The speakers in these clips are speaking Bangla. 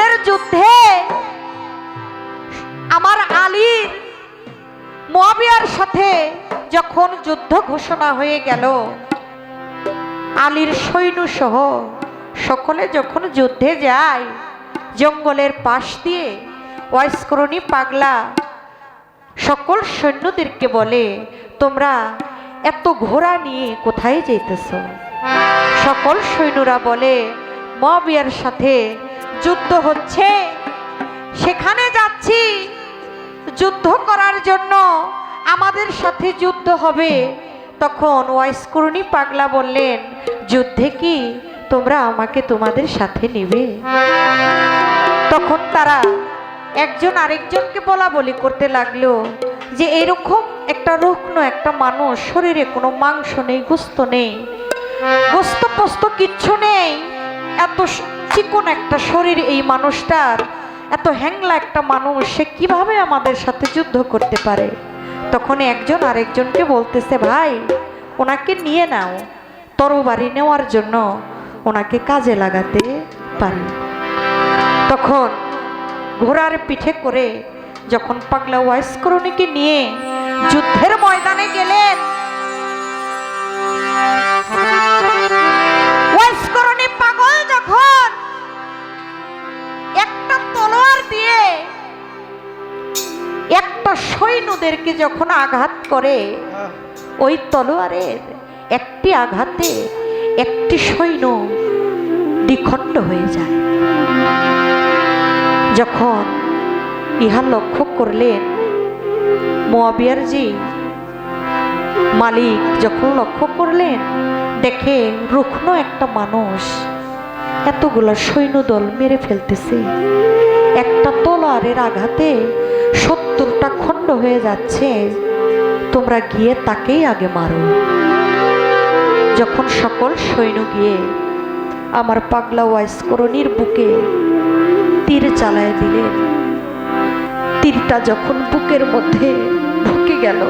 হুনাইনের যুদ্ধে আমার আলীর মোয়াবিয়ার সাথে যখন যুদ্ধ ঘোষণা হয়ে গেল, আলীর সৈন্য সহ সকলে যখন যুদ্ধে যায়, জঙ্গলের পাশ দিয়ে ওয়াইস্করণী পাগলা সকল সৈন্যদেরকে বলে, তোমরা এত ঘোড়া নিয়ে কোথায় যেতেছ সকল সৈন্যরা বলে মবিয়ার সাথে যুদ্ধ হচ্ছে। সেখানে যাচ্ছি। যুদ্ধ করার জন্য আমাদের সাথে যুদ্ধ হবে। তখন ওয়াইস্করণী পাগলা বললেন, যুদ্ধে কি তোমরা আমাকে তোমাদের সাথে নেবে? তখন তারা একজন আরেকজনকে বলা বলি করতে লাগল যে, এরকম একটা রুগ্ন একটা মানুষ, শরীরে কোনো মাংস নেই, গোস্ত নেই, গোস্ত পোস্ত কিচ্ছু নেই এত চিকন একটা শরীর এই মানুষটার, এত হ্যাংলা একটা মানুষ, সে কীভাবে আমাদের সাথে যুদ্ধ করতে পারে? তখন একজন আরেকজনকে বলতেছে, ভাই, ওনাকে নিয়ে নাও, তরবারি নেওয়ার জন্য ওনাকে কাজে লাগাতে পারি। তখন ঘোড়ার পিঠে করে যখন পাগলা ওয়াইস্করণীকে নিয়ে যুদ্ধের ময়দানে গেলেন সৈন্যদেরকে যখন আঘাত করে ওই তলোয়ারের একটি আঘাতে একটি সৈন্য দ্বিখণ্ড হয়ে যায়। যখন ইহা লক্ষ্য করলেন মোয়াবিয়ার জি মালিক যখন লক্ষ্য করলেন দেখে রুগ্ন একটা মানুষ এতগুলো সৈন্যদল মেরে ফেলতেছে। একটা তলোয়ারের আঘাতে খণ্ড হয়ে যাচ্ছে, তোমরা গিয়ে তাকেই আগে মারো। যখন সকল সৈন্য গিয়ে আমার পাগলা ওয়াইস্করণীর বুকে তীর চালায় দিলেন তীরটা যখন বুকের মধ্যে ঢুকে গেল,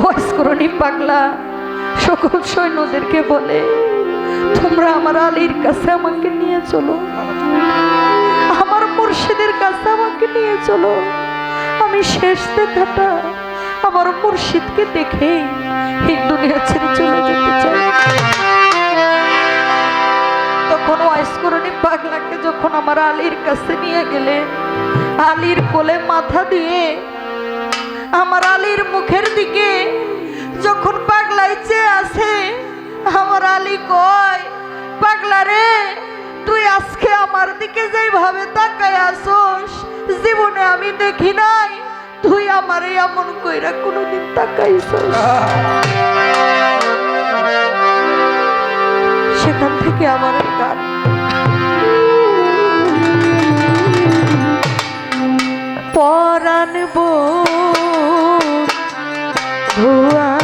ওয়াইস্করণী পাগলা সকল সৈন্যদেরকে বলে, তোমরা আমার আলীর কাছে আমাকে নিয়ে চলো। আমার মুর্শিদের কাছে আমাকে নিয়ে চলো। আমি শেষ দেখাটা। আমার মুর্শিদকে দেখে এই দুনিয়া ছেড়ে চলে যেতে চাই। তখন ওয়াইস্করণী পাগলাকে যখন আমার আলীর কাছে নিয়ে গেলে আলীর কোলে মাথা দিয়ে আমার আলীর মুখের দিকে যখন পাগলাই চেয়ে আছে, আমার আলী কয়, পাগলা রে, তুই আজকে আমার দিকে যেইভাবে তাকায় আসোস জীবনে আমি দেখি নাই। তুই আমারে এমন কইরা কোনোদিন তাকাইছস। সেখান থেকে আমার গান পরানব পরান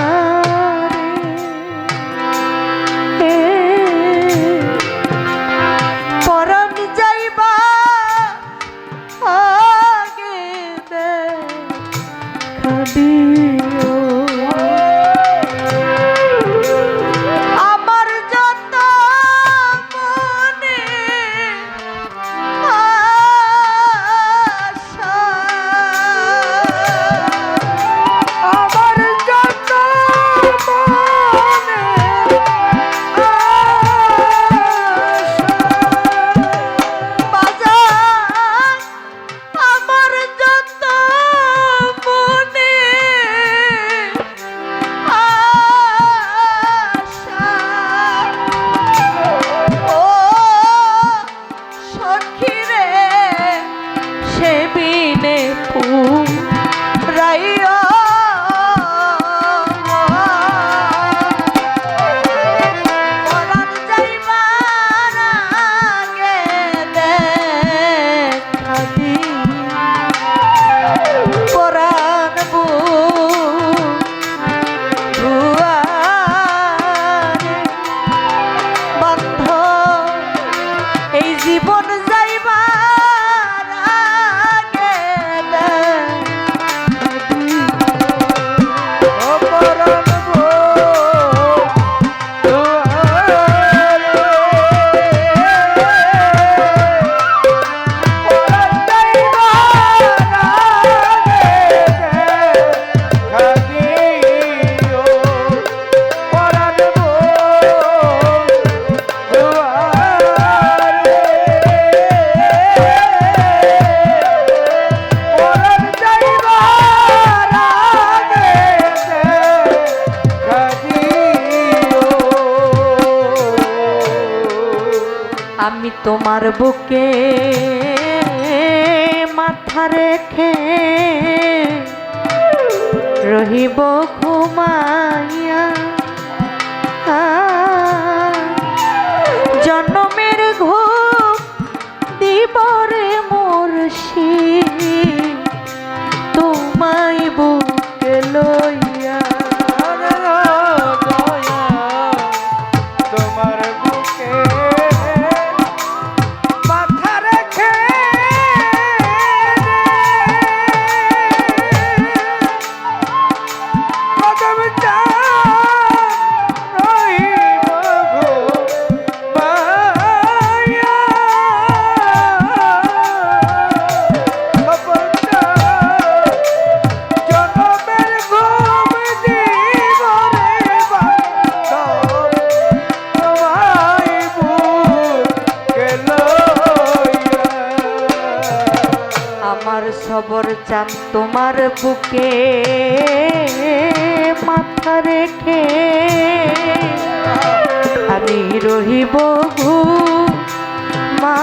বুকে মাথা রেখে রহিব ঘুমাইয়া। জন্মের ঘুম দিবরে মোরশি তোমায় বুকে লই আমার সবর চান তোমার বুকে মাথা রেখে। আমি রহিব মা।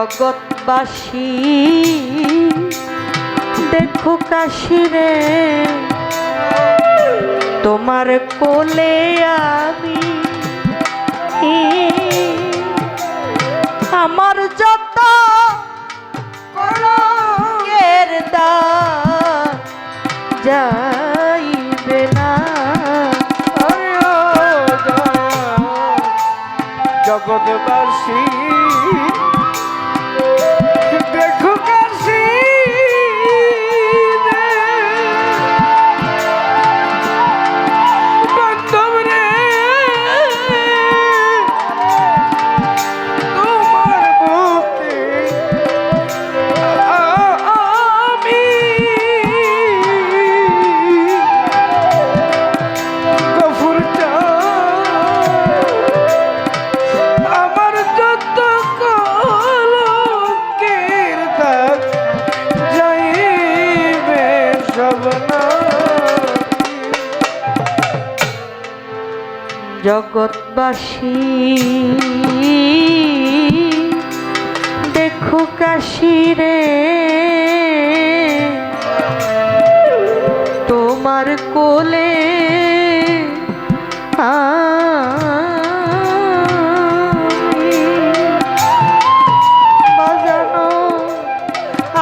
জগৎবাসী দেখো কাশিরে তোমার কোলে আমি আমার যত দা যাইবে না জগৎবাসী জগৎবাসী। দেখো কাশিরে তোমার কোলে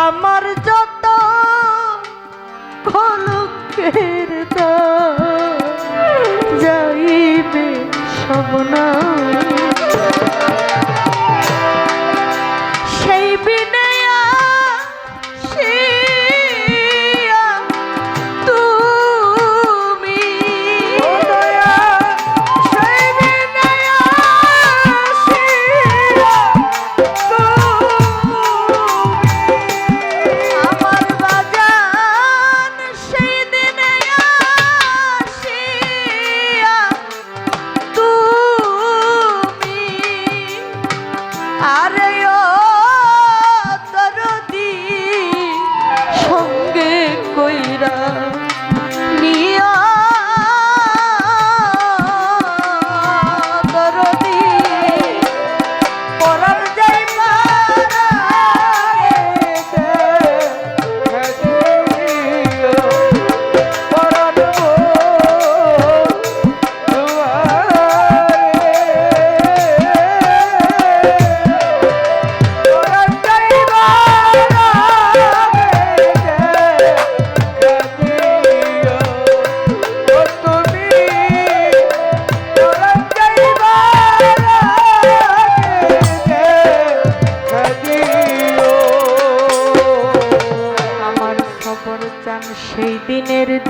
আমার যত খলকের কবনা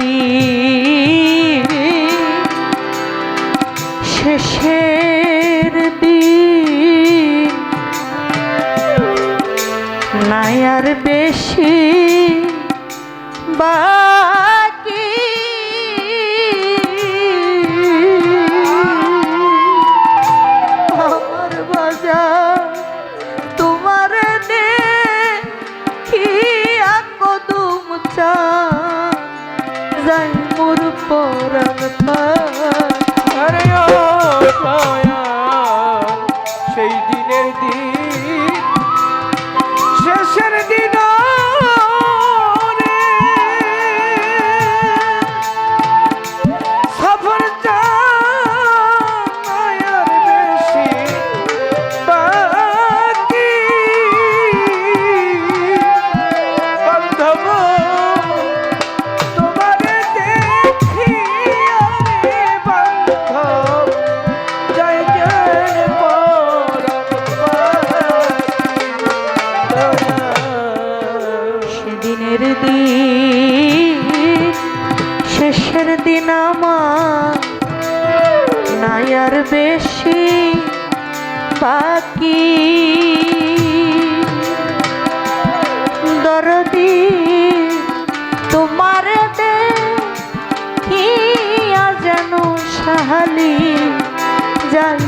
Hum. সেই দিনের দিন শেষের দিন হালি জান